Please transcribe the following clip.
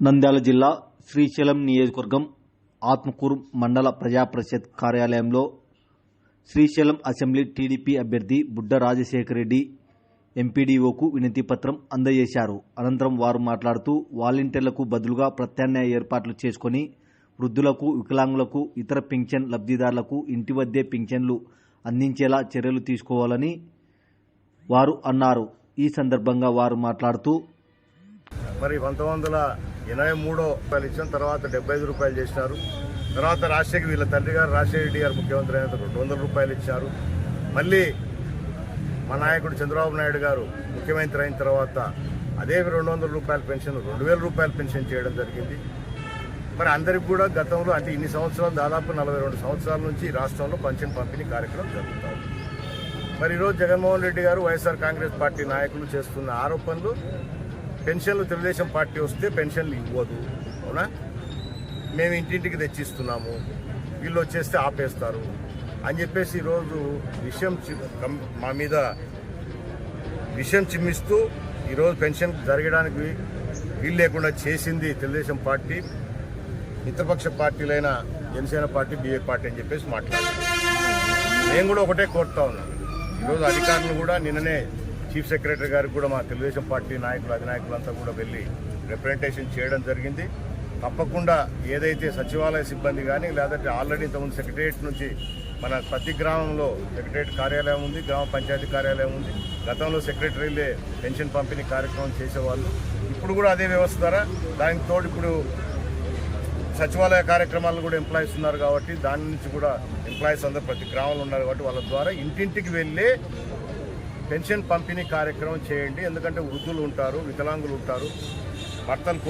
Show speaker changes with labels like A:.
A: నంద్యాల జిల్లా శ్రీశైలం నియోజకవర్గం ఆత్మకూరు మండల ప్రజా పరిషత్ కార్యాలయంలో శ్రీశైలం అసెంబ్లీ టీడీపీ అభ్యర్థి బుడ్డ రాజశేఖర రెడ్డి ఎంపీడీఓకు వినతి పత్రం అందజేశారు. అనంతరం వారు మాట్లాడుతూ వాలంటీర్లకు బదులుగా ప్రత్యామ్నాయ ఏర్పాట్లు చేసుకొని వృద్ధులకు వికలాంగులకు ఇతర పింఛన్ లబ్ధిదారులకు ఇంటి వద్దే పింఛన్లు అందించేలా చర్యలు తీసుకోవాలని వారు అన్నారు. ఈ సందర్భంగా వారు మాట్లాడుతూ
B: మరి పంతొమ్మిది వందల ఎనభై మూడో రూపాయలు ఇచ్చిన తర్వాత డెబ్బై ఐదు రూపాయలు చేసినారు. తర్వాత రాజశేఖర్ వీళ్ళ తండ్రి గారు రాజశేఖర రెడ్డి గారు ముఖ్యమంత్రి అయిన రెండు వందల రూపాయలు ఇచ్చారు. మళ్ళీ మా నాయకుడు చంద్రబాబు నాయుడు గారు ముఖ్యమంత్రి అయిన తర్వాత అదే రెండు వందల రూపాయల పెన్షన్ రెండు వేల రూపాయల పెన్షన్ చేయడం జరిగింది. మరి అందరికి కూడా గతంలో అంటే ఇన్ని సంవత్సరాలు దాదాపు నలభై రెండు సంవత్సరాల నుంచి రాష్ట్రంలో పెన్షన్ పంపిణీ కార్యక్రమం జరుగుతుంది మరి ఈరోజు జగన్మోహన్ రెడ్డి గారు వైఎస్ఆర్ కాంగ్రెస్ పార్టీ నాయకులు చేస్తున్న ఆరోపణలు పెన్షన్లు తెలుగుదేశం పార్టీ వస్తే పెన్షన్లు ఇవ్వదు అవునా? మేము ఇంటింటికి తెచ్చిస్తున్నాము వీళ్ళు వచ్చేస్తే ఆపేస్తారు అని చెప్పేసి ఈరోజు విషయం చి- మా మీద విషయం చిమ్మిస్తూ ఈరోజు పెన్షన్ జరగడానికి వీలు లేకుండా చేసింది తెలుగుదేశం పార్టీ మిత్రపక్ష పార్టీలైన జనసేన పార్టీ బీఏ పార్టీ అని చెప్పేసి మాట్లాడారు. నేను కూడా ఒకటే కోరుతా ఉన్నాను ఈరోజు అధికారులు కూడా నిన్ననే చీఫ్ సెక్రటరీ గారికి కూడా మా తెలుగుదేశం పార్టీ నాయకులు అధినాయకులంతా కూడా వెళ్ళి రిప్రజెంటేషన్ చేయడం జరిగింది. తప్పకుండా ఏదైతే సచివాలయ సిబ్బంది కానీ లేదంటే ఆల్రెడీ ఇంతకుముందు సెక్రటరియట్ నుంచి మన ప్రతి గ్రామంలో సెక్రటరియట్ కార్యాలయం ఉంది గ్రామ పంచాయతీ కార్యాలయం ఉంది. గతంలో సెక్రటరీలే పెన్షన్ పంపిణీ కార్యక్రమం చేసేవాళ్ళు. ఇప్పుడు కూడా అదే వ్యవస్థ ద్వారా దానికి తోడు ఇప్పుడు సచివాలయ కార్యక్రమాలు కూడా ఎంప్లాయీస్ ఉన్నారు కాబట్టి దాని నుంచి కూడా ఎంప్లాయీస్ అందరూ ప్రతి గ్రామంలో ఉన్నారు కాబట్టి వాళ్ళ ద్వారా ఇంటింటికి వెళ్ళి పెన్షన్ పంపిణీ కార్యక్రమం చేయండి. ఎందుకంటే వృద్ధులు ఉంటారు వికలాంగులు ఉంటారు. భర్తలు